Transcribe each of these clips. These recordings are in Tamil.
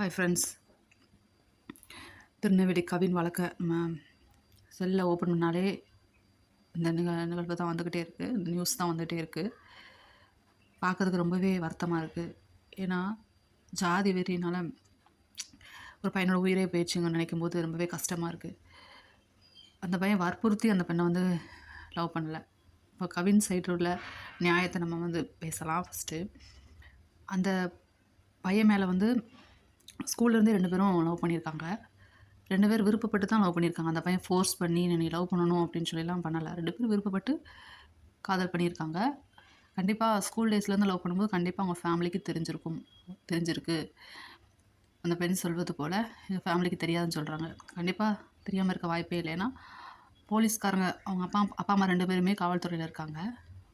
ஹாய் ஃப்ரெண்ட்ஸ் திருநெல்வேலி கவின் வழக்க நம்ம செல்லில் ஓப்பன் பண்ணாலே இந்த நிக நிகழ்வு தான் வந்துக்கிட்டே இருக்குது இந்த நியூஸ் தான் வந்துகிட்டே இருக்குது பார்க்கறதுக்கு ரொம்பவே வருத்தமாக இருக்குது ஏன்னா ஜாதி வெறினால் ஒரு பையனோட உயிரே போயிடுச்சுங்கன்னு நினைக்கும் போது ரொம்பவே கஷ்டமாக இருக்குது அந்த பையன் வற்புறுத்தி அந்த பெண்ணை வந்து லவ் பண்ணலை. இப்போ கவின் சைடில் உள்ள நியாயத்தை நம்ம வந்து பேசலாம் ஃபஸ்ட்டு அந்த பையன் மேலே வந்து ஸ்கூல்லேருந்தே ரெண்டு பேரும் லவ் பண்ணியிருக்காங்க. ரெண்டு பேர் விருப்பப்பட்டு தான் லவ் பண்ணியிருக்காங்க. அந்த பையன் ஃபோர்ஸ் பண்ணி நீ லவ் பண்ணணும் அப்படின்னு சொல்லிலாம் பண்ணலை. ரெண்டு பேரும் விருப்பப்பட்டு காதல் பண்ணியிருக்காங்க. கண்டிப்பாக ஸ்கூல் டேஸ்லேருந்து லவ் பண்ணும்போது கண்டிப்பாக அவங்க ஃபேமிலிக்கு தெரிஞ்சிருக்கும். தெரிஞ்சிருக்கு. அந்த பெண் சொல்வது போல் எங்கள் ஃபேமிலிக்கு தெரியாதுன்னு சொல்கிறாங்க கண்டிப்பாக தெரியாமல் இருக்க வாய்ப்பே இல்லை. ஏன்னா போலீஸ்காரங்க அவங்க அப்பா அப்பா அம்மா ரெண்டு பேருமே காவல்துறையில் இருக்காங்க.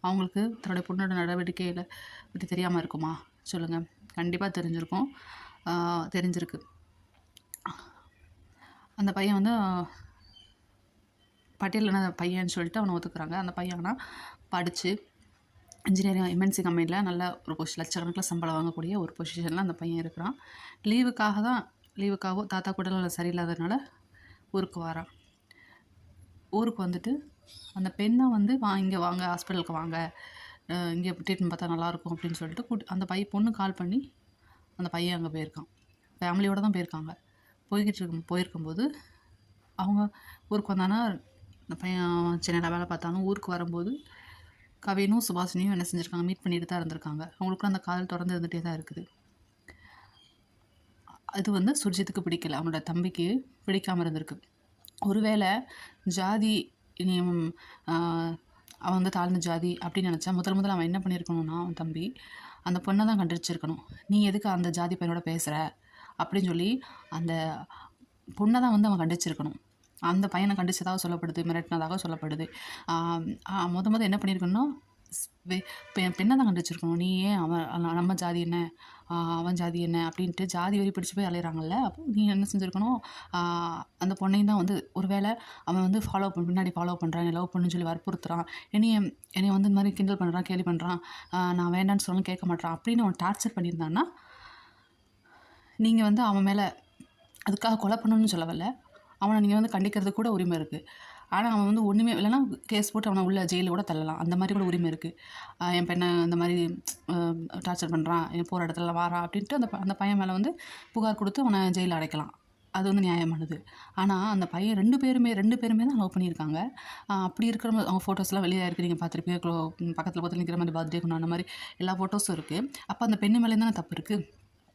அவங்களுக்கு தன்னுடைய பொண்ணோட நடவடிக்கையில் பற்றி தெரியாமல் இருக்குமா? சொல்லுங்கள் கண்டிப்பாக தெரிஞ்சிருக்கும். தெரிஞ்சிருக்கு. அந்த பையன் வந்து பட்டியலின பையன்னு சொல்லிட்டு அவனை ஒத்துக்கிறாங்க அந்த பையன் ஆனால் படித்து இன்ஜினியரிங் எம்என்சி கம்பெனியில் நல்ல ஒரு பொசிஷன் லட்சக்கணக்கில் சம்பளம் வாங்கக்கூடிய ஒரு பொசிஷனில் அந்த பையன் இருக்கிறான். லீவுக்காக தான் லீவுக்காகவோ தாத்தா கூட சரியில்லாததுனால ஊருக்கு வரான். ஊருக்கு வந்துட்டு அந்த பெண்ணை வந்து வா இங்கே வாங்க ஹாஸ்பிட்டலுக்கு வாங்க. இங்கே ட்ரீட்மெண்ட் பார்த்தா நல்லாயிருக்கும் அப்படின்னு சொல்லிட்டு கூட்டி அந்த பையன் பொண்ணு கால் பண்ணி அந்த பையன் அங்கே போயிருக்கான். ஃபேமிலியோடு தான் போயிருக்காங்க. போய்கிட்டு இருக்கும் போயிருக்கும்போது அவங்க ஊருக்கு வந்தானா அந்த பையன் சென்னையில் வேலை பார்த்தாங்க ஊருக்கு வரும்போது கவினும் சுபாஷினியும் என்ன செஞ்சுருக்காங்க மீட் பண்ணிட்டு தான் இருந்திருக்காங்க. அவங்களுக்கும் அந்த காதல் தொடர்ந்து இருந்துகிட்டே தான் இருக்குது. அது வந்து சுர்ஜித்துக்கு பிடிக்கல. அவனோட தம்பிக்கு பிடிக்காமல் இருந்திருக்கு. ஒருவேளை ஜாதி இனியும் அவன் வந்து தாழ்ந்த ஜாதி அப்படின்னு நினச்சா முதல் முதல்ல அவன் என்ன பண்ணியிருக்கணும்னா அவன் தம்பி அந்த பொண்ணை தான் கண்டிச்சிருக்கணும். நீ எதுக்கு அந்த ஜாதி பையனோட பேசுகிற அப்படின்னு சொல்லி அந்த பொண்ணை தான் வந்து அவன் கண்டிச்சிருக்கணும். அந்த பையனை கண்டிச்சதாக சொல்லப்படுது மிரட்டினதாக சொல்லப்படுது. மொதல் ஆஹ் முத முத என்ன பண்ணியிருக்கணும்னா பெண்ணை தான் கண்டிச்சிருக்கணும் நீ ஏன் அவன் நம்ம ஜாதி என்ன? அவன் ஜாதி என்ன? அப்படின்ட்டு ஜாதி வரி பிடிச்சி போய் அலையிறாங்கல்ல அப்போ நீ என்ன செஞ்சுருக்கணும்? அந்த பொண்ணையும் தான் வந்து ஒருவேளை அவன் வந்து ஃபாலோ பண்ண பின்னாடி ஃபாலோ பண்ணுறான் லவ் பண்ணுன்னு சொல்லி வற்புறுத்துறான். என்னைய என்னையை வந்து இந்த மாதிரி கிண்டல் பண்ணுறான் கேள்வி பண்ணுறான் நான் வேண்டான்னு சொல்லணும் கேட்க மாட்டான். அப்படின்னு அவன் டார்ச்சர் பண்ணியிருந்தான்னா நீங்கள் வந்து அவன் மேலே அதுக்காக கொலை பண்ணணும்னு சொல்லவில்லை. அவனை நீங்கள் வந்து கண்டிக்கிறது கூட உரிமை இருக்குது ஆனால் அவன் வந்து ஒன்றுமே இல்லைன்னா கேஸ் போட்டு அவனை உள்ள ஜெயிலில் கூட தள்ளலாம். அந்த மாதிரி கூட உரிமை இருக்குது என் பெண்ணை அந்த மாதிரி டார்ச்சர் பண்ணுறான் என் போகிற இடத்துல வாரான் அப்படின்ட்டு அந்த ப- அந்த பையன் மேலே வந்து புகார் கொடுத்து அவனை ஜெயிலில் அடைக்கலாம். அது வந்து நியாயமானது. ஆனால் அந்த பையன் ரெண்டு பேருமே ரெண்டு பேருமே தான் லவ் பண்ணியிருக்காங்க. அப்படி இருக்கிற அவங்க ஃபோட்டோஸ்லாம் வெளியே இருக்குது நீங்கள் பார்த்துருப்பீங்க க்ளோ பக்கத்தில் பக்கத்தில் நிற்கிற மாதிரி பர்த்டே கொண்டாடின மாதிரி எல்லா ஃபோட்டோஸும் இருக்குது அப்போ அந்த பெண்ணு மேலே தானே தப்பு இருக்குது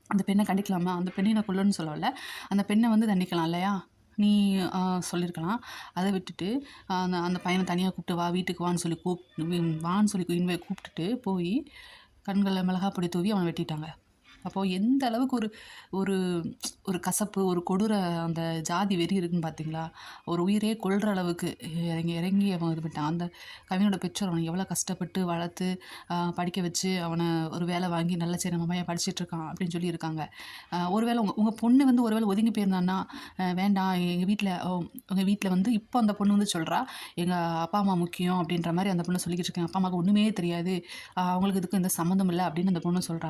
அந்த பெண்ணை கண்டிக்கலாமா? அந்த பெண்ணை நான் கொள்ளணும்னு சொல்லலை. அந்த பெண்ணை வந்து தண்டிக்கலாம் இல்லையா? நீ சொல்லியிருக்கலாம் அதை விட்டுட்டு அந்த அந்த பையனை தனியாக கூப்பிட்டு வா வீட்டுக்கு வான்னு சொல்லி கூப் வான்னு சொல்லி இன்வை கூப்பிட்டுட்டு போய் கண்களில் மிளகாப்பொடி தூவி அவனை வெட்டிட்டாங்க. அப்போது எந்த அளவுக்கு ஒரு ஒரு ஒரு கசப்பு ஒரு கொடூர அந்த ஜாதி வெறி இருக்குன்னு பார்த்தீங்களா ஒரு உயிரே கொள்கிற அளவுக்கு இறங்கி இறங்கி அவன் இது பண்ணிட்டான். அந்த கவினோட பெற்றோர் அவனை எவ்வளோ கஷ்டப்பட்டு வளர்த்து படிக்க வச்சு அவனை ஒரு வேலை வாங்கி நல்ல சரி நம்ம பையன் படிச்சுட்டு இருக்கான் அப்படின்னு சொல்லியிருக்காங்க ஒருவேளை உங்கள் உங்கள் பொண்ணு வந்து ஒருவேளை ஒதுங்கி போயிருந்தான்னா வேண்டாம் எங்கள் வீட்டில் உங்கள் வீட்டில் வந்து இப்போ அந்த பொண்ணு வந்து சொல்கிறா எங்கள் அப்பா அம்மா முக்கியம் அப்படின்ற மாதிரி அந்த பொண்ணு சொல்லிக்கிட்டு இருக்கேன். அப்பா அம்மாவுக்கு ஒன்றுமே தெரியாது. அவங்களுக்கு இதுக்கு எந்த சம்மந்தம் இல்லை அப்படின்னு அந்த பொண்ணு சொல்கிறாள்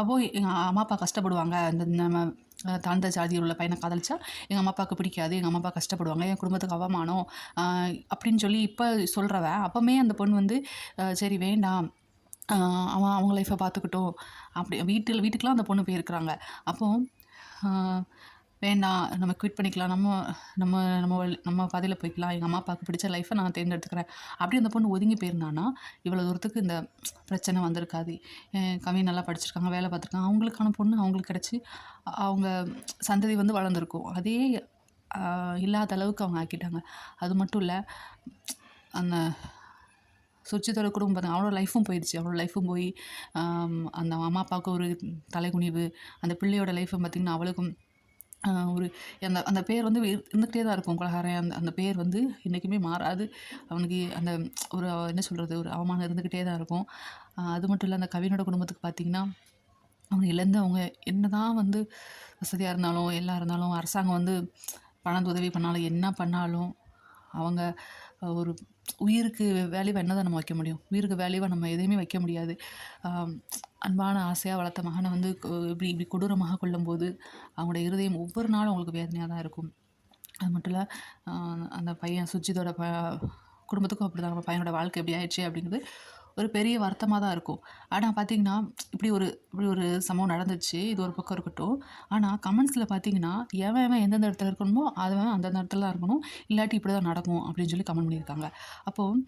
அப்போது எங்கள் அம்மா அப்பா கஷ்டப்படுவாங்க. அந்த நம்ம தாழ்ந்த ஜாதியில் உள்ள பையனை காதலிச்சா எங்கள் அம்மா அப்பாவுக்கு பிடிக்காது. எங்கள் அம்மா அப்பா கஷ்டப்படுவாங்க. என் குடும்பத்துக்கு அவமானம். அப்படின்னு சொல்லி இப்போ சொல்கிறவ அப்போமே அந்த பொண்ணு வந்து சரி வேண்டாம். அவன் அவங்க லைஃப்பை பார்த்துக்கிட்டோம். அப்படி வீட்டில் வீட்டுக்கெலாம் அந்த பொண்ணு போயிருக்கிறாங்க. அப்போது வேண்டாம் நம்ம குவிட் பண்ணிக்கலாம். நம்ம நம்ம நம்ம வழி- நம்ம பாதையில் போய்க்கலாம். எங்கள் அம்மா அப்பாவுக்கு பிடிச்ச லைஃப்பை நான் தேர்ந்தெடுத்துக்கிறேன். அப்படி அந்த பொண்ணு ஒதுங்கி போயிருந்தான்னா இவ்வளோ தூரத்துக்கு இந்த பிரச்சனை வந்திருக்காது. கவி நல்லா படிச்சிருக்காங்க வேலை பார்த்துருக்காங்க. அவங்களுக்கான பொண்ணு அவங்களுக்கு கிடச்சி அவங்க சந்ததி வந்து வளர்ந்துருக்கும். அதே இல்லாத அளவுக்கு அவங்க ஆக்கிட்டாங்க. அது மட்டும் இல்லை அந்த சுச்சித்தோட குடும்பம் பார்த்தா அவளோட லைஃப்பும் போயிடுச்சு. அவளோட லைஃப்பும் போய் அந்த அம்மா அப்பாவுக்கு ஒரு தலைகுனிவு அந்த பிள்ளையோட லைஃப்பை பார்த்திங்கன்னா அவளுக்கும் ஒரு அந்த அந்த பேர் வந்து இருந்துக்கிட்டே இருந்துகிட்டே தான் இருக்கும் குலகாரன் அந்த அந்த பேர் வந்து என்றைக்குமே மாறாது. அவனுக்கு அந்த ஒரு என்ன சொல்கிறது ஒரு அவமானம் இருந்துக்கிட்டே தான் இருக்கும். அது மட்டும் இல்லை அந்த கவினோட குடும்பத்துக்கு பார்த்திங்கன்னா அவங்க இழந்து அவங்க என்ன தான் வந்து வசதியாக இருந்தாலும் எல்லாம் இருந்தாலும் அரசாங்கம் வந்து பணம் உதவி பண்ணாலும் என்ன பண்ணாலும் அவங்க ஒரு உயிருக்கு வேல்யூவாக என்ன தான் நம்ம வைக்க முடியும்? உயிருக்கு வேல்யூவாக நம்ம எதையுமே வைக்க முடியாது. அன்பான ஆசையாக வளர்த்த மகனை வந்து இப்படி இப்படி கொடூரமாக கொல்லும்போது அவங்களோட இருதயம் ஒவ்வொரு நாளும் அவங்களுக்கு வேதனையாக தான் இருக்கும். அது மட்டும் இல்லை அந்த பையன் சுஜித்தோட ப குடும்பத்துக்கும் அப்படி தான் பையனோட வாழ்க்கை எப்படி ஆயிடுச்சு அப்படிங்கிறது ஒரு பெரிய வருத்தமாக தான் இருக்கும். ஆனால் பார்த்தீங்கன்னா இப்படி ஒரு இப்படி ஒரு சம்பவம் நடந்துச்சு. இது ஒரு பக்கம் இருக்கட்டும். ஆனால் கமெண்ட்ஸில் பார்த்தீங்கன்னா எவன் எவன் எந்தெந்த இடத்துல இருக்கணுமோ அவன் அந்தந்த இடத்துல தான் இருக்கணும். இல்லாட்டி இப்படி தான் நடக்கும் அப்படின்னு சொல்லி கமெண்ட் பண்ணியிருக்காங்க. அப்போது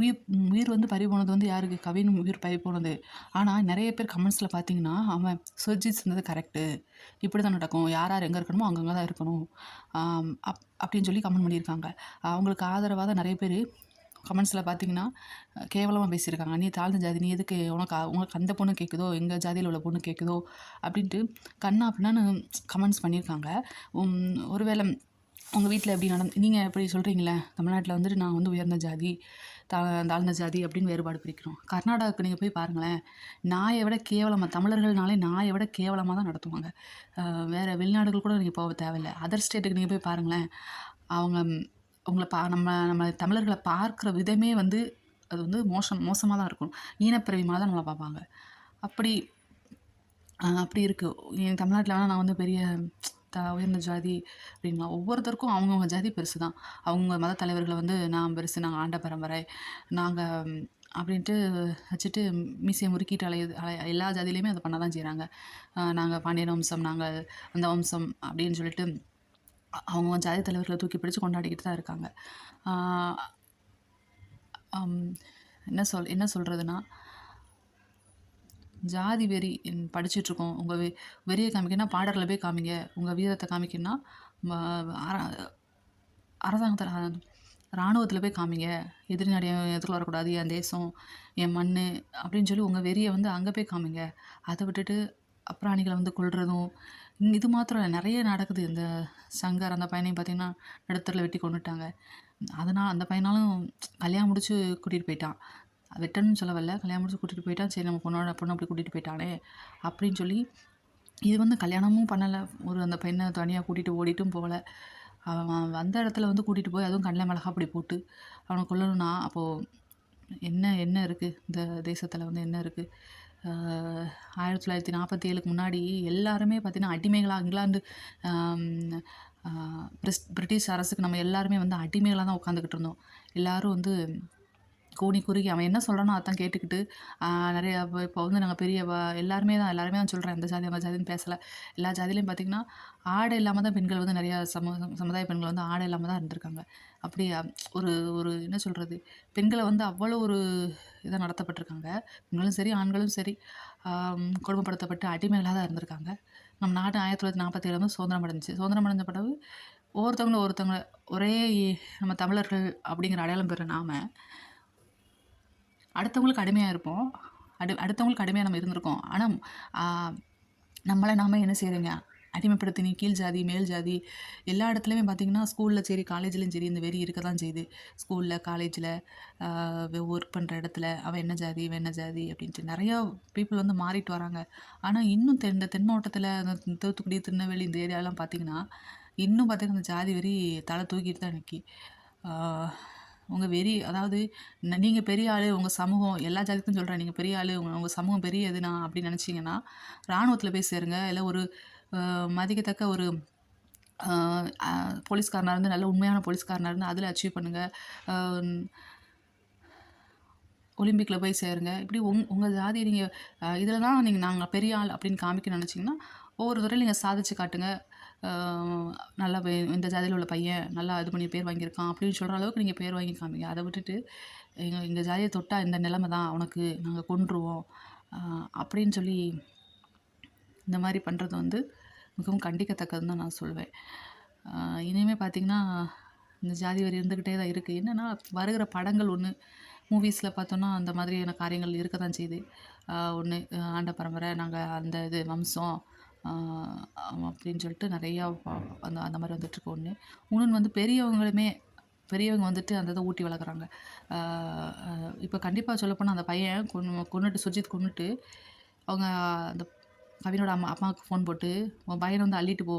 உயிர் உயிர் வந்து பறி போனது வந்து யாருக்கு? கவின் உயிர் பறி போனது. ஆனால் நிறைய பேர் கமெண்ட்ஸில் பார்த்தீங்கன்னா அவன் சுர்ஜித் சொன்னது கரெக்டு இப்படி தான் நடக்கும். யார் யார் எங்கே இருக்கணுமோ அங்கங்கே தான் இருக்கணும். அப் அப்படின்னு சொல்லி கமெண்ட் பண்ணியிருக்காங்க. அவங்களுக்கு ஆதரவாக தான் நிறைய பேர் கமெண்ட்ஸில் பார்த்தீங்கன்னா கேவலமாக பேசியிருக்காங்க. நீ தாழ்ந்த ஜாதி நீ எதுக்கு உனக்கு உங்களுக்கு உனக்கு அந்த பொண்ணு கேட்குதோ எங்கள் ஜாதியில் உள்ள பொண்ணு கேட்குதோ அப்படின்ட்டு கண்ணா அப்படின்னா கமெண்ட்ஸ் பண்ணியிருக்காங்க. ஒருவேளை உங்கள் வீட்டில் எப்படி நடந்து நீங்கள் எப்படி சொல்கிறீங்களே தமிழ்நாட்டில் வந்துட்டு நான் வந்து உயர்ந்த ஜாதி தா தாழ்ந்த ஜாதி அப்படின்னு வேறுபாடு பிரிக்கிறோம். கர்நாடகாவுக்கு நீங்கள் போய் பாருங்களேன். நாயை விட கேவலமாக தமிழர்கள்னாலே நாயை விட கேவலமாக தான் நடத்துவாங்க. வேறு வெளிநாடுகள் கூட நீங்கள் போக தேவையில்லை. அதர் ஸ்டேட்டுக்கு நீங்கள் போய் பாருங்களேன். அவங்க ம், உங்களை பா நம்ம நம்ம தமிழர்களை பார்க்குற விதமே வந்து அது வந்து மோசம் மோசமாக தான் இருக்கும். ஈனப்பிறவி தான் நம்மளை பார்ப்பாங்க. அப்படி அப்படி இருக்குது என் தமிழ்நாட்டில் வேணால் நான் வந்து பெரிய உயர்ந்த ஜாதி அப்படின்னா ஒவ்வொருத்தருக்கும் அவங்கவுங்க ஜாதி பெருசு தான். அவங்க மத தலைவர்களை வந்து நான் பெருசு நாங்கள் ஆண்ட பரம்பரை. நாங்கள் அப்படின்ட்டு வச்சுட்டு மீசையை முறுக்கிட்டு அலையுது அலை எல்லா ஜாதியிலையுமே அதை பண்ண தான் செய்கிறாங்க நாங்கள் பாண்டியன் வம்சம் நாங்கள் அந்த வம்சம் அப்படின்னு சொல்லிட்டு அவங்க ஜாதி தலைவர்களை தூக்கி பிடிச்சு கொண்டாடிக்கிட்டு தான் இருக்காங்க. என்ன சொல் என்ன சொல்கிறதுனா ஜாதி வெறி படிச்சுட்ருக்கோம். உங்கள் வெ வெறியை காமிக்கன்னா பாடலில் போய் காமிங்க. உங்கள் வீரத்தை காமிக்கணும்னா அரசாங்கத்தில் இராணுவத்தில் போய் காமிங்க. எதிரி நடைய எதிர்க்க வரக்கூடாது. என் தேசம் என் மண் அப்படின்னு சொல்லி உங்கள் வெறியை வந்து அங்கே போய் காமிங்க. அதை விட்டுட்டு அப்ராணிகளை வந்து கொள்றதும் இது மாத்திரம் நிறைய நடக்குது. இந்த சங்கர் அந்த பையனையும் பார்த்திங்கன்னா நடுத்தரில் வெட்டி கொண்டுட்டாங்க அதனால் அந்த பையனாலும் கல்யாணம் முடிச்சு கூட்டிகிட்டு போயிட்டான். வெட்டணும்னு சொல்ல வரல கல்யாணம் முடிச்சு கூட்டிகிட்டு போயிட்டான் சரி நம்ம பொண்ணோட பொண்ணு அப்படி கூட்டிகிட்டு போயிட்டானே அப்படின்னு சொல்லி இது வந்து கல்யாணமும் பண்ணலை. ஒரு அந்த பெண்ணை தனியாக கூட்டிகிட்டு ஓடிட்டும் போகல. அவன் வந்த இடத்துல வந்து கூட்டிகிட்டு போய் அதுவும் கண்ணில் மிளகா அப்படி போட்டு அவனை கொல்லணும்னா அப்போது என்ன என்ன இருக்குது இந்த தேசத்தில் வந்து என்ன இருக்குது ஆயிரத்தி தொள்ளாயிரத்தி நாற்பத்தி ஏழுக்கு முன்னாடி எல்லாருமே பார்த்திங்கன்னா அடிமைகளாக இங்கிலாந்து பிரிஸ் பிரிட்டிஷ் அரசுக்கு நம்ம எல்லாருமே வந்து அடிமைகளாக தான் உட்காந்துக்கிட்டு இருந்தோம். எல்லோரும் வந்து கூனி குறுகி அவன் என்ன சொல்கிறானோ அதான் கேட்டுக்கிட்டு நிறையா நிறைய இப்போ வந்து நாங்கள் பெரிய எல்லாருமே தான் எல்லாருமே தான் சொல்கிறேன் இந்த ஜாதி அந்த ஜாதின்னு பேசலை. எல்லா ஜாதிலையும் பார்த்திங்கன்னா ஆடை இல்லாமல் தான் பெண்கள் வந்து நிறையா சம சமுதாய பெண்கள் வந்து ஆடை இல்லாமல் தான் இருந்திருக்காங்க. அப்படி ஒரு ஒரு என்ன சொல்கிறது பெண்களை வந்து அவ்வளோ ஒரு இதாக நடத்தப்பட்டிருக்காங்க. பெண்களும் சரி ஆண்களும் சரி குடும்பப்படுத்தப்பட்டு கொடுமைப்படுத்தப்பட்டு அடிமைகளாக தான் இருந்திருக்காங்க. நம்ம நாடு ஆயிரத்தி தொள்ளாயிரத்தி நாற்பத்தி ஏழு வந்து சுதந்திரம் அடைஞ்சிச்சு. சுதந்திரம் அடைஞ்ச பிறகு ஒவ்வொருத்தவங்களும் ஒருத்தவங்களை ஒரே நம்ம தமிழர்கள் அப்படிங்கிற அடையாளம் பெற நாம அடுத்தவங்களுக்கு அடிமையாக இருப்போம். அடு அடுத்தவங்களுக்கு அடிமையாக நம்ம இருந்திருக்கோம். ஆனால் நம்மளை நாம என்ன செய்கிறீங்க அடிமைப்படுத்தினி கீழ் ஜாதி மேல் ஜாதி எல்லா இடத்துலையுமே பார்த்திங்கன்னா ஸ்கூலில் சரி காலேஜ்லேயும் சரி இந்த வெறி இருக்க தான் செய்யுது ஸ்கூலில் காலேஜில் ஒர்க் பண்ணுற இடத்துல அவன் என்ன ஜாதி இவன் என்ன ஜாதி அப்படின்ட்டு நிறையா பீப்புள் வந்து மாறிட்டு வராங்க. ஆனால் இன்னும் தென் இந்த தென் மாவட்டத்தில் அந்த தூத்துக்குடி திருநெல்வேலி இந்த ஏரியாலாம் பார்த்தீங்கன்னா இன்னும் பார்த்தீங்கன்னா இந்த ஜாதி வெறி தலை தூக்கிட்டு தான் நிற்கி உங்கள் வெறி அதாவது நீங்கள் பெரிய ஆள் உங்கள் சமூகம் எல்லா ஜாதிக்கும் சொல்கிறேன் நீங்கள் பெரிய ஆள் உங்கள் உங்கள் சமூகம் பெரிய இதுனா அப்படின்னு நினச்சிங்கன்னா இராணுவத்தில் போய் சேருங்க. இல்லை ஒரு மதிக்கத்தக்க ஒரு போலீஸ்காரனாக இருந்து நல்ல உண்மையான போலீஸ்காரனாக இருந்து அதில் அச்சீவ் பண்ணுங்கள் ஒலிம்பிக்கில் போய் சேருங்க. இப்படி உங் உங்கள் ஜாதி நீங்கள் இதில் தான் நீங்கள் நாங்கள் பெரிய ஆள் அப்படின்னு காமிக்க நினச்சிங்கன்னா ஒவ்வொரு துறையில் நீங்கள் சாதிச்சு காட்டுங்க. நல்லா இந்த ஜாதியில் உள்ள பையன் நல்லா இது பண்ணி பேர் வாங்கியிருக்கான் அப்படின்னு சொல்கிற அளவுக்கு நீங்கள் பேர் வாங்கி காமிங்க அதை விட்டுட்டு எங்கள் எங்கள் ஜாதியை தொட்டால் இந்த நிலைமை தான் உனக்கு நாங்கள் கொன்றுவோம். அப்படின்னு சொல்லி இந்த மாதிரி பண்ணுறது வந்து மிகவும் கண்டிக்கத்தக்கதுன்னு தான் நான் சொல்வேன். இனிமேல் பார்த்தீங்கன்னா இந்த ஜாதி வரி இருந்துக்கிட்டே தான் இருக்குது என்னென்னா வருகிற படங்கள் ஒன்று மூவிஸில் பார்த்தோன்னா அந்த மாதிரியான காரியங்கள் இருக்க தான் செய்யுது ஒன்று ஆண்ட பரம்பரை நாங்கள் அந்த இது வம்சம் அப்படின்னு சொல்லிட்டு நிறையா அந்த அந்த மாதிரி வந்துட்டுருக்கு ஒன்று இன்னொன்று வந்து பெரியவங்களுமே பெரியவங்க வந்துட்டு அந்த இதை ஊட்டி வளர்க்குறாங்க. இப்போ கண்டிப்பாக சொல்லப்போனால் அந்த பையன் கொண்டு கொண்டுட்டு சுஜித் கொன்னுட்டு அவங்க அந்த கவினோட அம்மா அம்மாவுக்கு ஃபோன் போட்டு உன் பையனை வந்து அள்ளிட்டு போ.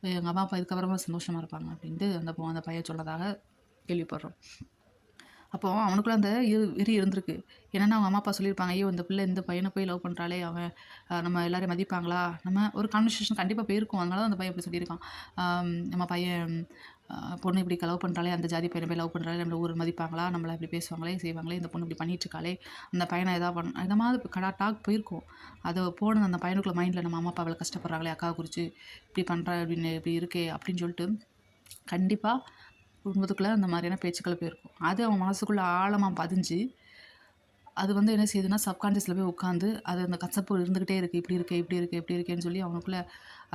எங்கள் அம்மா அப்பா இதுக்கப்புறமா சந்தோஷமாக இருப்பாங்க. அப்படின்ட்டு அந்த அந்த பையன் சொன்னதாக கேள்விப்படுறோம். அப்போ அவனுக்குள்ள அந்த இரு வெறி இருந்திருக்கு. என்னென்னா அவங்க அம்மா அப்பா சொல்லியிருப்பாங்க ஐயோ இந்த பிள்ளை இந்த பையனை போய் லவ் பண்ணுறாளே அவன் நம்ம எல்லாரையும் மதிப்பாங்களா? நம்ம ஒரு கான்வர்சேஷன் கண்டிப்பாக போயிருக்கோம். அதனால தான் அந்த பையன் இப்படி சொல்லியிருக்கான். நம்ம பையன் பொண்ணு இப்படி லவ் பண்ணுறாலே அந்த ஜாதி பையனை போய் லவ் பண்ணுறாளே நம்மளை ஊர் மதிப்பாங்களா? நம்மளை இப்படி பேசுவாங்களே செய்வாங்களே இந்த பொண்ணு இப்படி பண்ணிட்டு இருக்காளே அந்த பையனை எதாவது பண்ண இந்த மாதிரி கடா டாக் போயிருக்கோம். அதை போன அந்த பையனுக்குள்ள மைண்டில் நம்ம அம்மா அப்பா அவ்வளோ கஷ்டப்படுறாங்களே அக்கா குறித்து இப்படி பண்ணுறா இப்படின்னு இப்படி இருக்கே அப்படின்னு சொல்லிட்டு கண்டிப்பாக குடும்பத்துக்குள்ளே அந்த மாதிரியான பேச்சுக்கள் போயிருக்கும். அது அவன் மனசுக்குள்ளே ஆழமாக பதிஞ்சு அது வந்து என்ன செய்யுதுன்னா சப்கான்ஷியஸில் போய் உட்காந்து அது அந்த கசப்பு இருந்துக்கிட்டே இருக்குது இப்படி இருக்குது இப்படி இருக்குது இப்படி இருக்கேன்னு சொல்லி அவனுக்குள்ளே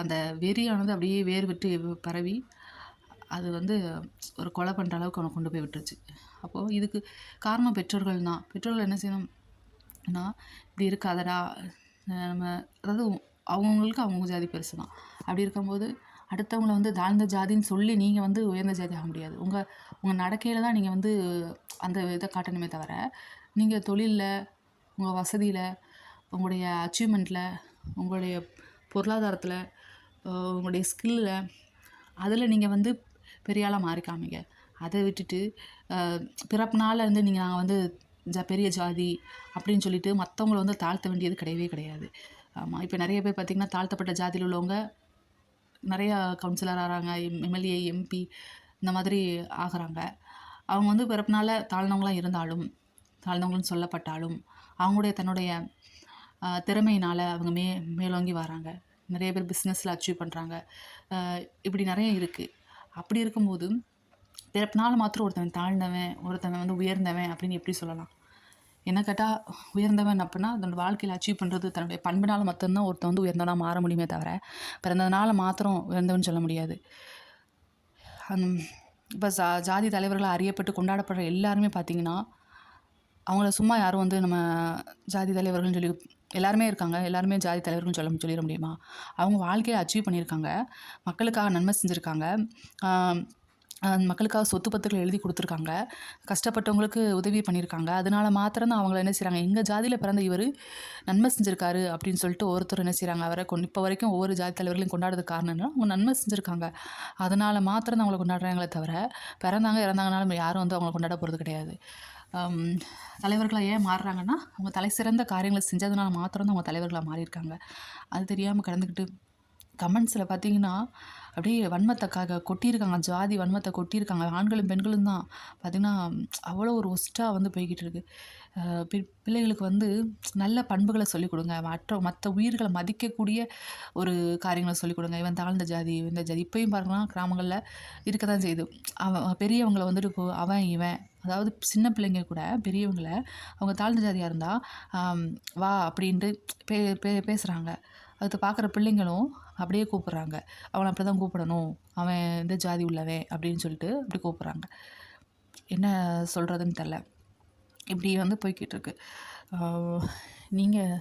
அந்த வெறியானது அப்படியே வேர் விட்டு பரவி அது வந்து ஒரு கொலை பண்ணுற அளவுக்கு அவனை கொண்டு போய் விட்டுருச்சு. அப்போது இதுக்கு காரணம் பெற்றோர்கள் தான். பெற்றோர்கள் என்ன செய்யணும்னா இப்படி இருக்காதடா நம்ம அதாவது அவங்கவுங்களுக்கு அவங்க ஜாதி பெருசு தான் அப்படி இருக்கும்போது அடுத்தவங்களை வந்து தாழ்ந்த ஜாதின்னு சொல்லி நீங்கள் வந்து உயர்ந்த ஜாதி ஆக முடியாது. உங்கள் உங்கள் நடக்கையில் தான் நீங்கள் வந்து அந்த இதை காட்டணுமே தவிர நீங்கள் தொழிலில் உங்கள் வசதியில் உங்களுடைய அச்சீவ்மெண்ட்டில் உங்களுடைய பொருளாதாரத்தில் உங்களுடைய ஸ்கில்லில் அதில் நீங்கள் வந்து பெரிய ஆளாக மாறிக்காமீங்க அதை விட்டுட்டு பிறப்பினால் வந்து இருந்து நீங்கள் நாங்கள் வந்து ஜ பெரிய ஜாதி அப்படின்னு சொல்லிட்டு மற்றவங்கள வந்து தாழ்த்த வேண்டியது கிடையவே கிடையாது. ஆமாம் இப்போ நிறைய பேர் பார்த்திங்கன்னா தாழ்த்தப்பட்ட ஜாதியில் உள்ளவங்க நிறையா கவுன்சிலர் ஆகிறாங்க எம்எல்ஏ எம்பி இந்த மாதிரி ஆகிறாங்க. அவங்க வந்து பிறப்பினால தாழ்ந்தவங்களாம் இருந்தாலும் தாழ்ந்தவங்களும் சொல்லப்பட்டாலும் அவங்களுடைய தன்னுடைய திறமையினால் அவங்க மே மேலோங்கி வராங்க. நிறைய பேர் பிஸ்னஸில் அச்சீவ் பண்ணுறாங்க இப்படி நிறைய இருக்குது அப்படி இருக்கும்போது பிறப்பினால் மாத்திரம் ஒருத்தன் தாழ்ந்தவன் ஒருத்தன் வந்து உயர்ந்தவன் அப்படின்னு எப்படி சொல்லலாம்? என்ன கேட்டால் உயர்ந்தவன் அப்படின்னா தன்னோட வாழ்க்கையில் அச்சீவ் பண்ணுறது தன்னுடைய பண்பினால் மட்டும்தான் ஒருத்தன் வந்து உயர்ந்தவனாக மாற முடியுமே தவிர பிறந்ததுனால மாத்திரம் உயர்ந்தவன் சொல்ல முடியாது. இப்போ ஜா ஜாதி தலைவர்களாக அறியப்பட்டு கொண்டாடப்படுற எல்லாருமே பார்த்தீங்கன்னா அவங்கள சும்மா யாரும் வந்து நம்ம ஜாதி தலைவர்கள்னு சொல்லி எல்லாருமே இருக்காங்க. எல்லாருமே ஜாதி தலைவர்கள்னு சொல்ல சொல்லிட முடியுமா? அவங்க வாழ்க்கையை அச்சீவ் பண்ணியிருக்காங்க. மக்களுக்காக நன்மை செஞ்சுருக்காங்க. மக்களுக்காக சொத்து பத்துக்கள் எழுதி கொடுத்துருக்காங்க. கஷ்டப்பட்டவங்களுக்கு உதவி பண்ணியிருக்காங்க. அதனால மாத்திரம்தான் அவங்கள என்ன செய்கிறாங்க எங்கள் ஜாதியில் பிறந்த இவர் நன்மை செஞ்சுருக்காரு அப்படின்னு சொல்லிட்டு ஒருத்தர் என்ன செய்கிறாங்க அவரை கொண்டு இப்போ வரைக்கும் ஒவ்வொரு ஜாதி தலைவர்களையும் கொண்டாடுறது காரணம்னா அவங்க நன்மை செஞ்சுருக்காங்க. அதனால் மாத்திரம் அவங்கள கொண்டாடுறாங்களே தவிர பிறந்தாங்க இறந்தாங்கனாலும் யாரும் வந்து அவங்கள கொண்டாட போகிறது கிடையாது. தலைவர்களை தலைவர்களாக ஏன் மாறுறாங்கன்னா அவங்க தலை சிறந்த காரியங்களை செஞ்சதுனால மாத்திரம் தான் அவங்க தலைவர்களாக மாறியிருக்காங்க. அது தெரியாமல் கடந்துக்கிட்டு கமெண்ட்ஸில் பார்த்தீங்கன்னா அப்படியே வன்மத்தைக்காக கொட்டியிருக்காங்க. ஜாதி வன்மத்தை கொட்டியிருக்காங்க. ஆண்களும் பெண்களும் தான் பார்த்திங்கன்னா அவ்வளோ ஒரு ஒஸ்ட்டாக வந்து போய்கிட்டு இருக்கு. பி- பிள்ளைகளுக்கு வந்து நல்ல பண்புகளை சொல்லிக் கொடுங்க. மற்ற மற்ற உயிர்களை மதிக்கக்கூடிய ஒரு காரியங்களை சொல்லிக் கொடுங்க. இவன் தாழ்ந்த ஜாதி இந்த ஜாதி. இப்பயும் பாருங்கன்னா கிராமங்களில் இருக்க தான் செய்யுது. அவன் பெரியவங்களை வந்துட்டு இப்போ அவன் இவன் அதாவது சின்ன பிள்ளைங்க கூட பெரியவங்களை அவங்க தாழ்ந்த ஜாதியாக இருந்தால் வா அப்படின்ட்டு பே பே பேசுகிறாங்க அதை பார்க்குற பிள்ளைங்களும் அப்படியே கூப்பிட்றாங்க. அவனை அப்படி தான் கூப்பிடணும். அவன் இந்த ஜாதி உள்ளவன் அப்படின்னு சொல்லிட்டு அப்படி கூப்பிட்றாங்க. என்ன சொல்கிறதுன்னு தெரில இப்படி வந்து போய்கிட்டு இருக்கு. நீங்கள்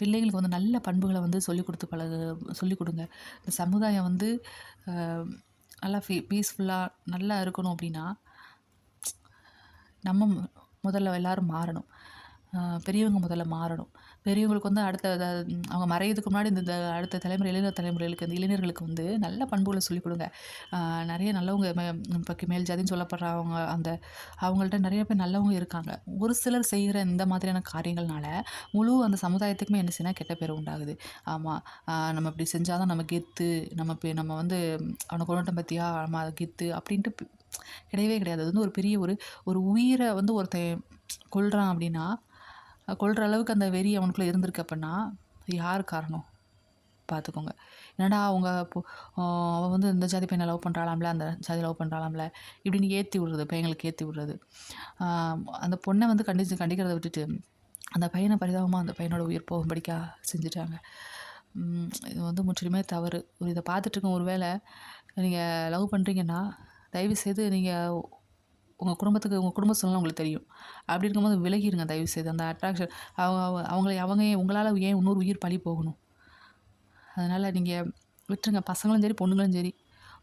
பிள்ளைகளுக்கு வந்து நல்ல பண்புகளை வந்து சொல்லிக் கொடுத்து பழகு சொல்லிக் கொடுங்க. இந்த சமுதாயம் வந்து நல்லா ஃபீ பீஸ்ஃபுல்லாக நல்லா இருக்கணும் அப்படின்னா நம்ம முதல்ல எல்லோரும் மாறணும். பெரியவங்க முதல்ல மாறணும். பெரியவங்களுக்கு வந்து அடுத்த அவங்க மறையதுக்கு முன்னாடி இந்த அடுத்த தலைமுறை இளைஞர் தலைமுறைகளுக்கு இந்த இளைஞர்களுக்கு வந்து நல்ல பண்புகளை சொல்லிக் கொடுங்க. நிறைய நல்லவங்க இப்போ மேல் ஜாதின்னு சொல்லப்படுற அவங்க அந்த அவங்கள்ட்ட நிறைய பேர் நல்லவங்க இருக்காங்க. ஒரு சிலர் செய்கிற இந்த மாதிரியான காரியங்கள்னால முழு அந்த சமுதாயத்துக்குமே என்ன செய்யணும் கெட்ட பேர் உண்டாகுது. ஆமாம் நம்ம இப்படி செஞ்சால் தான் நம்ம கெத்து நம்ம நம்ம வந்து அவனை கொண்டாட்டம் பற்றியா நம்ம அதை கெத்து அப்படின்ட்டு கிடையவே கிடையாது. அது வந்து ஒரு பெரிய ஒரு ஒரு உயிரை வந்து ஒருத்தன் கொள்கிறான் அப்படின்னா கொள்கிற அளவுக்கு அந்த வெறி அவனுக்குள்ளே இருந்திருக்கு அப்படின்னா யார் காரணம்? பார்த்துக்கோங்க என்னடா அவங்க அவள் வந்து இந்த ஜாதி பையனை லவ் பண்ணுறாளாம்ல அந்த ஜாதி லவ் பண்ணுறாளாம்ல இப்படின்னு ஏற்றி விடுறது பையங்களுக்கு ஏற்றி விடுறது. அந்த பொண்ணை வந்து கண்டிச்சு கண்டிக்கிறத விட்டுட்டு அந்த பையனை பரிதாபமாக அந்த பையனோட உயிர் போகும்படிக்கா செஞ்சுட்டாங்க. இது வந்து முற்றிலுமே தவறு. ஒரு இதை பார்த்துட்ருக்கோம் ஒரு வேளை நீங்கள் லவ் பண்ணுறீங்கன்னா தயவு செய்து நீங்கள் உங்கள் குடும்பத்துக்கு உங்கள் குடும்ப சூழ்நிலை உங்களுக்கு தெரியும். அப்படி இருக்கும்போது விலகிடுங்க தயவு செய்து அந்த அட்ராக்ஷன் அவங்க அவங்களை அவங்க ஏன் உங்களால் ஏன் இன்னொரு உயிர் பழி போகணும்? அதனால் நீங்கள் விட்டுருங்க. பசங்களும் சரி பொண்ணுங்களும் சரி.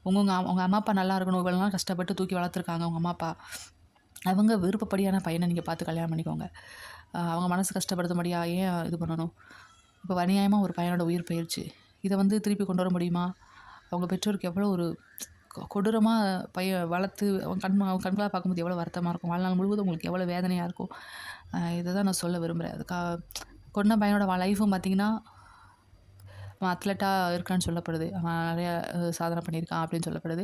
உங்கள் உங்கள் அவங்க அம்மா அப்பா நல்லா இருக்கணும். இவ்வளோ நாள் கஷ்டப்பட்டு தூக்கி வளர்த்துருக்காங்க உங்கள் அம்மா அப்பா. அவங்க விருப்பப்படியான பையனை நீங்கள் பார்த்து கல்யாணம் பண்ணிக்கோங்க. அவங்க மனசு கஷ்டப்படுத்தும்படியா ஏன் இது பண்ணணும்? இப்போ அநியாயமாக ஒரு பையனோட உயிர் போயிடுச்சு இதை வந்து திருப்பி கொண்டு வர முடியுமா? அவங்க பெற்றோருக்கு எவ்வளோ ஒரு கொடூரமாக பையன் வளர்த்து அவன் கண் அவன் கண்களாக பார்க்கும்போது எவ்வளோ வருத்தமாக இருக்கும். வாழ்நாள் முழுவதும் உங்களுக்கு எவ்வளோ வேதனையாக இருக்கும். இதை தான் நான் சொல்ல விரும்புகிறேன் அதுக்கா கொன்ன பையனோட லைஃபும் பார்த்திங்கன்னா அவன் அத்லட்டாக இருக்கான்னு சொல்லப்படுது. அவன் நிறையா சாதனை பண்ணியிருக்கான் அப்படின்னு சொல்லப்படுது.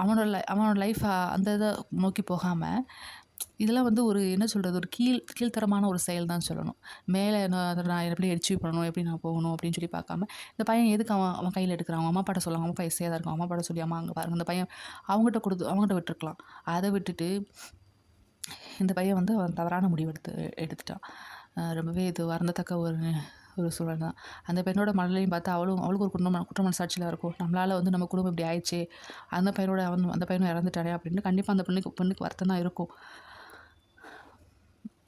அவனோட லை அவனோட லைஃப் அந்த இதை நோக்கி போகாமல் இதெல்லாம் வந்து ஒரு என்ன சொல்கிறது ஒரு கீழ் கீழ்த்தரமான ஒரு செயல் தான் சொல்லணும். மேலே நான் அதை நான் எப்படி அச்சீவ் பண்ணணும் எப்படி நான் போகணும் அப்படின்னு சொல்லி பார்க்காம இந்த பையன் எதுக்கு அவன் அவன் கையில் எடுக்கிறான்? அவன் அம்மா பாட்ட சொல்லுவாங்க அம்மா அப்பா எஸ்ஸையாக இருக்கும் அம்மா பாட்ட சொல்லி அம்மா அங்கே பாருங்க. இந்த பையன் அவங்ககிட்ட கொடுத்து அவங்ககிட்ட விட்டுருக்கலாம். அதை விட்டுட்டு இந்த பையன் வந்து அவன் தவறான முடிவு எடுத்து எடுத்துட்டான். ரொம்பவே இது வருந்தத்தக்க ஒரு ஒரு சூழல் தான். அந்த பெண்ணோட மனநிலையும் பார்த்தா அவளும் அவளுக்கு ஒரு குடும்ப குற்ற மனசாட்சியில் இருக்கும். நம்மளால் வந்து நம்ம குடும்பம் இப்படி ஆயிடுச்சு அந்த பையனோட அவன் அந்த பையனும் இறந்துட்டானே அப்படின்னு கண்டிப்பாக அந்த பெண்ணுக்கு பெண்ணுக்கு வருத்தம் தான் இருக்கும்.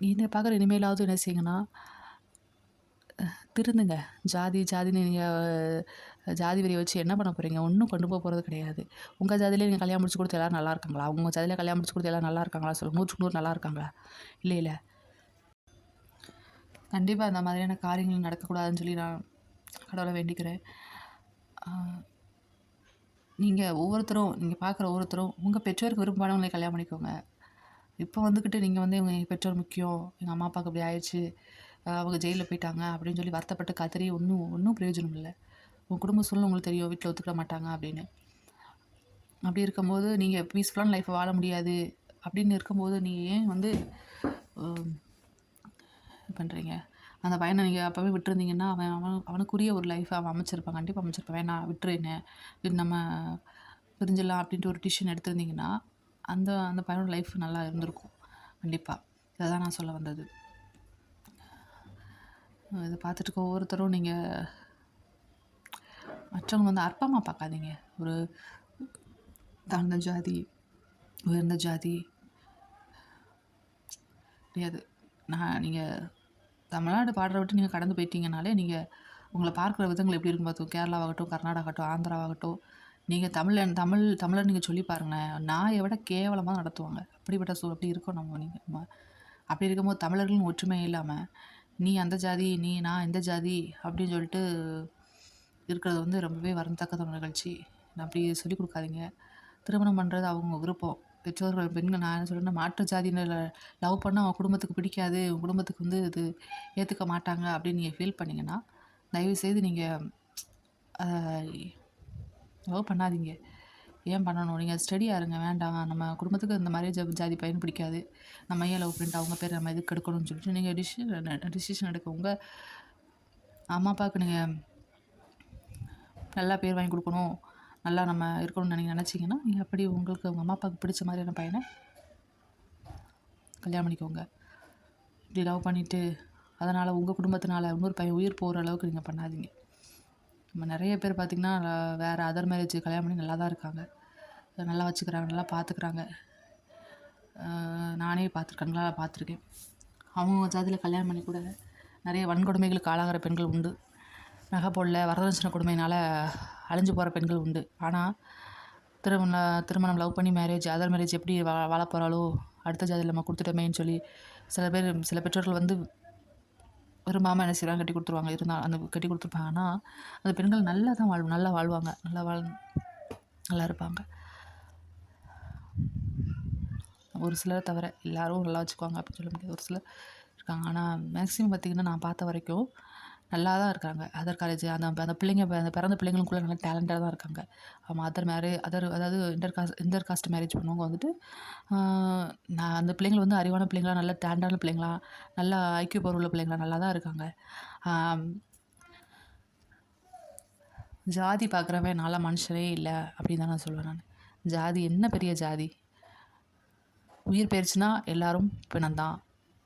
நீங்கள் பார்க்குற இனிமேலாவது என்ன செய்யுங்கன்னா திருந்துங்க. ஜாதி ஜாதின்னு நீங்கள் ஜாதி வரியை வச்சு என்ன பண்ண போகிறீங்க ஒன்றும் கொண்டு போக போகிறது கிடையாது. உங்கள் ஜாதியிலே நீங்கள் கல்யாணம் முடிச்சு கொடுத்து எல்லோரும் நல்லா இருக்காங்களா? உங்கள் ஜாதியில் கல்யாணம் முடிச்சு கொடுத்து எல்லோரும் நல்லா இருக்காங்களா? சொல்லுங்கள் நூற்றுக்கு நூறு நல்லா இருக்காங்களா? இல்லை இல்லை. கண்டிப்பாக அந்த மாதிரியான காரியங்கள் நடக்கக்கூடாதுன்னு சொல்லி நான் கடவுளை வேண்டிக்கிறேன். நீங்கள் ஒவ்வொருத்தரும் நீங்கள் பார்க்குற ஒவ்வொருத்தரும் உங்கள் பெற்றோருக்கு விருப்பமானவங்களை கல்யாணம் பண்ணிக்கோங்க. இப்போ வந்துக்கிட்டு நீங்கள் வந்து எங்கள் பெற்றோர் முக்கியம் எங்கள் அம்மா அப்பாவுக்கு இப்படி ஆயிடுச்சு அவங்க ஜெயிலில் போயிட்டாங்க அப்படின்னு சொல்லி வருத்தப்பட்டு கதறி ஒன்றும் ஒன்றும் பிரயோஜனம் இல்லை. உங்கள் குடும்ப சூழ்நிலை உங்களுக்கு தெரியும் வீட்டில் ஒத்துக்கிட மாட்டாங்க அப்படின்னு. அப்படி இருக்கும்போது நீங்கள் பீஸ்ஃபுல்லான லைஃப்பை வாழ முடியாது அப்படின்னு இருக்கும்போது நீங்கள் ஏன் வந்து பண்ணுறீங்க அந்த பையனை நீங்கள் அப்போவே விட்டுருந்தீங்கன்னா அவன் அவன் அவனுக்குரிய ஒரு லைஃப்பை அவன் அமைச்சிருப்பான் கண்டிப்பாக அமைச்சிருப்பான். வேணா விட்டுரு என்ன. நம்ம பிரிஞ்சிடலாம் அப்படின்ட்டு ஒரு டிசிஷன் எடுத்திருந்தீங்கன்னா அந்த அந்த பையனோட லைஃப் நல்லா இருந்திருக்கும். கண்டிப்பாக இதை தான் நான் சொல்ல வந்தது. இதை பார்த்துட்டு ஒவ்வொருத்தரும் நீங்கள் மற்றவங்க வந்து அற்பமாக பார்க்காதீங்க. ஒரு தாழ்ந்த ஜாதி உயர்ந்த ஜாதி. கிடையாது. நான் நீங்கள் தமிழ்நாடு பாடுற விட்டு நீங்கள் கடந்து போயிட்டீங்கனாலே நீங்கள் உங்களை பார்க்குற விதங்கள் எப்படி இருக்கும் பார்த்தோம் கேரளாவாகட்டும் கர்நாடகாகட்டும் ஆந்திராவாகட்டும் நீங்கள் தமிழன் தமிழ் தமிழர் நீங்கள் சொல்லி பாருங்களேன். நாயை விட கேவலமாக நடத்துவாங்க. அப்படிப்பட்ட சூழ் அப்படி இருக்கோம் நம்ம நீங்கள் நம்ம அப்படி இருக்கும்போது தமிழர்களும் ஒற்றுமை இல்லாமல் நீ அந்த ஜாதி நீ நான் இந்த ஜாதி அப்படின்னு சொல்லிட்டு இருக்கிறது வந்து ரொம்பவே வரத்தக்கத ஒரு நிகழ்ச்சி. அப்படி சொல்லிக் கொடுக்காதீங்க. திருமணம் பண்ணுறது அவங்க விருப்பம். பெற்றோர்கள் பெண்கள் நான் என்ன சொல்கிறேன்னா மாற்று ஜாதியினர் லவ் பண்ணால் அவங்க குடும்பத்துக்கு பிடிக்காது. உங்கள் குடும்பத்துக்கு வந்து இது ஏற்றுக்க மாட்டாங்க அப்படின்னு நீங்கள் ஃபீல் பண்ணிங்கன்னா தயவுசெய்து நீங்கள் லவ் பண்ணாதீங்க. ஏன் பண்ணணும்? நீங்கள் ஸ்டடியாக இருங்க. வேண்டாம். நம்ம குடும்பத்துக்கு இந்த மாதிரி ஜ ஜாதி பையன் பிடிக்காது. நம்ம ஏன் லவ் பண்ணிட்டு அவங்க பேர் நம்ம எதுக்கு எடுக்கணும்னு சொல்லிட்டு நீங்கள் டிசிஷன் டிசிஷன் எடுக்க உங்கள் அம்மா அப்பாவுக்கு நீங்கள் நல்லா பேர் வாங்கி கொடுக்கணும். நல்லா நம்ம இருக்கணும்னு நீங்கள் நினச்சிங்கன்னா நீங்கள் அப்படி உங்களுக்கு உங்கள் அம்மா அப்பாவுக்கு பிடிச்ச மாதிரியான பையனை கல்யாணம் பண்ணிக்கோங்க. இப்படி லவ் பண்ணிவிட்டு அதனால் உங்கள் குடும்பத்தினால இன்னொரு பையன் உயிர் போகிற அளவுக்கு நீங்கள் பண்ணாதீங்க. நம்ம நிறைய பேர் பார்த்திங்கன்னா வேறு அதர் மேரேஜ் கல்யாணம் பண்ணி நல்லா தான் இருக்காங்க நல்லா வச்சுக்கிறாங்க நல்லா பார்த்துக்குறாங்க. நானே பார்த்துருக்கேன் நல்லா பார்த்துருக்கேன். அவங்க ஜாதியில் கல்யாணம் பண்ணி கூட நிறைய வன்கொடுமைகளுக்கு ஆளாகிற பெண்கள் உண்டு. நகை போடல வரதட்சணை கொடுமையினால் அழிஞ்சு போகிற பெண்கள் உண்டு. ஆனால் திருமண திருமணம் லவ் பண்ணி மேரேஜ் அதர் மேரேஜ் எப்படி வா வாழ போகிறாளோ அடுத்த ஜாதியில் நம்ம கொடுத்துட்டோமேன்னு சொல்லி சில பேர் சில பெற்றோர்கள் வந்து விரும்பாமல் என்ன செய்கிறாங்க கட்டி கொடுத்துருவாங்க. இருந்தால் அந்த கட்டி கொடுத்துருப்பாங்க. ஆனால் அந்த பெண்கள் நல்லா தான் வாழ்வு நல்லா வாழ்வாங்க. நல்லா வாழ் நல்லா இருப்பாங்க. ஒரு சிலரை தவிர எல்லோரும் நல்லா வச்சுக்குவாங்க அப்படின்னு சொல்ல முடியாது. ஒரு சிலர் இருக்காங்க. ஆனால் மேக்ஸிமம் பார்த்திங்கன்னா நான் பார்த்த வரைக்கும் நல்லா தான் இருக்காங்க. அதர் காலேஜ் அந்த அந்த பிள்ளைங்க அந்த பிறந்த பிள்ளைங்களுக்குள்ள நல்லா டேலண்டாக தான் இருக்காங்க. ஆமாம் அதர் மேரே அதர் அதாவது inter caste inter caste marriage பண்ணவங்க வந்துட்டு நான் அந்த பிள்ளைங்கள் வந்து அறிவான பிள்ளைங்களா நல்ல டேலண்டான பிள்ளைங்களா நல்லா ஐக்கிய பொருள் உள்ள பிள்ளைங்களா நல்லா தான் இருக்காங்க ஜாதி பார்க்குறவன் நல்ல மனுஷனே இல்லை அப்படின்னு தான் நான் சொல்லுவேன் நான். ஜாதி என்ன பெரிய ஜாதி? உயிர் போயிடுச்சுன்னா எல்லாரும் பிணந்தான்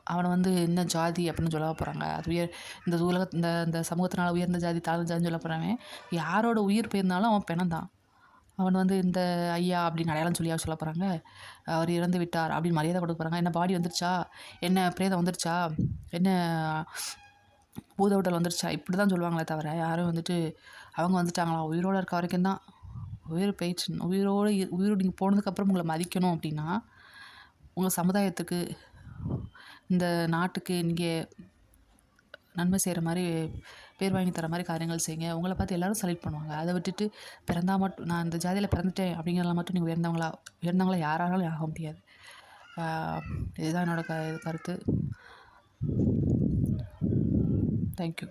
அவனை வந்து என்ன ஜாதி அப்படின்னு சொல்ல போகிறாங்க அது உயர் இந்த உலக இந்த இந்த சமூகத்தினால உயர்ந்த ஜாதி தாழ்ந்த ஜாதின்னு சொல்ல போகிறவன் யாரோட உயிர் போயிருந்தாலும் அவன் பிணந்தான் அவன் வந்து இந்த ஐயா அப்படின்னு அடையாளம் சொல்லியா சொல்ல போகிறாங்க அவர் இறந்து விட்டார் அப்படின்னு மரியாதை கொடுக்க போகிறாங்க என்ன பாடி வந்துருச்சா? என்ன பிரேதம் வந்துருச்சா? என்ன பூதவுடல் வந்துருச்சா? இப்படி தான் சொல்லுவாங்களே தவிர யாரும் வந்துட்டு அவங்க வந்துட்டாங்களா? உயிரோடு இருக்க வரைக்கும் தான். உயிர் போயிடுச்சு. உயிரோடு உயிரோடு நீங்கள் போனதுக்கப்புறம் உங்களை மதிக்கணும் அப்படின்னா உங்கள் சமுதாயத்துக்கு இந்த நாட்டுக்கு நீங்கள் நன்மை செய்கிற மாதிரி பேர் வாங்கி தர மாதிரி காரியங்கள் செய்யுங்க. உங்களை பார்த்து எல்லாரும் செலக்ட் பண்ணுவாங்க. அதை விட்டுட்டு பிறந்தா மட்டும் நான் இந்த ஜாதியில் பிறந்துட்டேன் அப்படிங்கிறத மட்டும் நீங்கள் உயர்ந்தவங்களா உயர்ந்தவங்களா யாராலும் ஆக முடியாது. இதுதான் என்னோட க கருத்து. தேங்க்யூ